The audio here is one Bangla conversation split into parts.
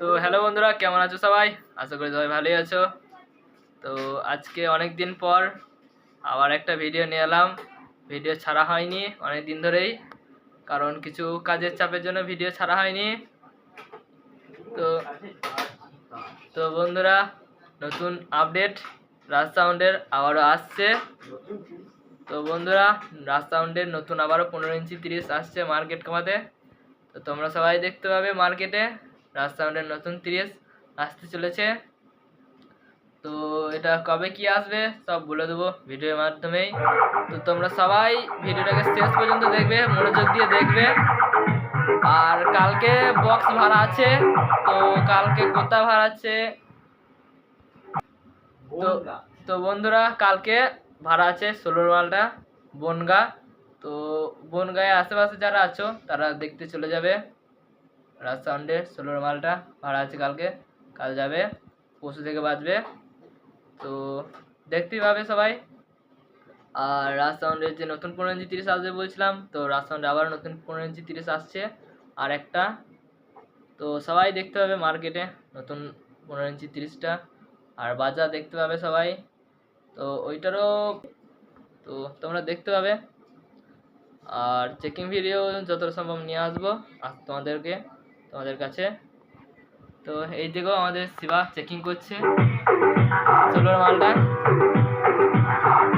তো হ্যালো বন্ধুরা, কেমন আছো সবাই? আশা করি সবাই ভালোই আছো। তো আজকে অনেক দিন পর আবার একটা ভিডিও নিয়ে এলাম। ভিডিও ছাড়া হয়নি অনেক দিন ধরেই, কারণ কিছু কাজের চাপের জন্য ভিডিও ছাড়া হয়নি। তো তো বন্ধুরা, নতুন আপডেট রাজ সাউন্ডের আবারও আসছে। তো বন্ধুরা রাজ সাউন্ডের নতুন আবারও পনেরো ইঞ্চি তিরিশ আসছে মার্কেট কমাতে। তো তোমরা সবাই দেখতে পাবে মার্কেটে রাজ সাউন্ডের নতুন তিরিশ আসতে চলেছে। তো এটা কবে কি আসবে সব বলে দেবো ভিডিওর মাধ্যমেই। তো তোমরা সবাই ভিডিওটাকে শেষ পর্যন্ত দেখবে মনোযোগ দিয়ে দেখবে। আর কালকে বক্স ভাড়া আছে তো কালকে কোথা ভাড়া আছে? তো তো বন্ধুরা কালকে ভাড়া আছে ষোলোর মালটা বনগা। তো বনগায় আশেপাশে যারা আছো তারা দেখতে চলে যাবে। রাজ সাউন্ডের ষোলোর মালটা ভাড়া আছে কালকে, কাল যাবে, পরশু থেকে বাঁচবে। তো দেখতেই পাবে সবাই। আর রাজ সাউন্ডের যে নতুন পনেরো ইঞ্চি তিরিশ আসবে বলছিলাম, তো রাজ সাউন্ডে আবার নতুন পনেরো ইঞ্চি তিরিশ আসছে। আর একটা, তো সবাই দেখতে পাবে মার্কেটে নতুন পনেরো ইঞ্চি তিরিশটা। আর বাজার দেখতে পাবে সবাই। তো ওইটারও, তো তোমরা দেখতে পাবে। আর চেকিং ভিডিও যতটা সম্ভব নিয়ে আসব, আর তোমাদেরকে। তোমাদের কাছে। তো এই দিকেও আমাদের শিবা চেকিং করছে। ষোলোর মালটা।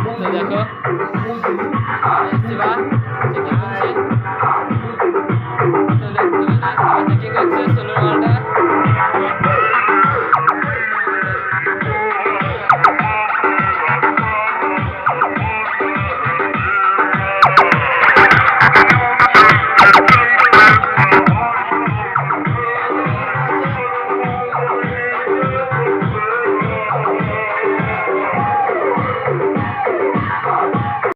তো দেখো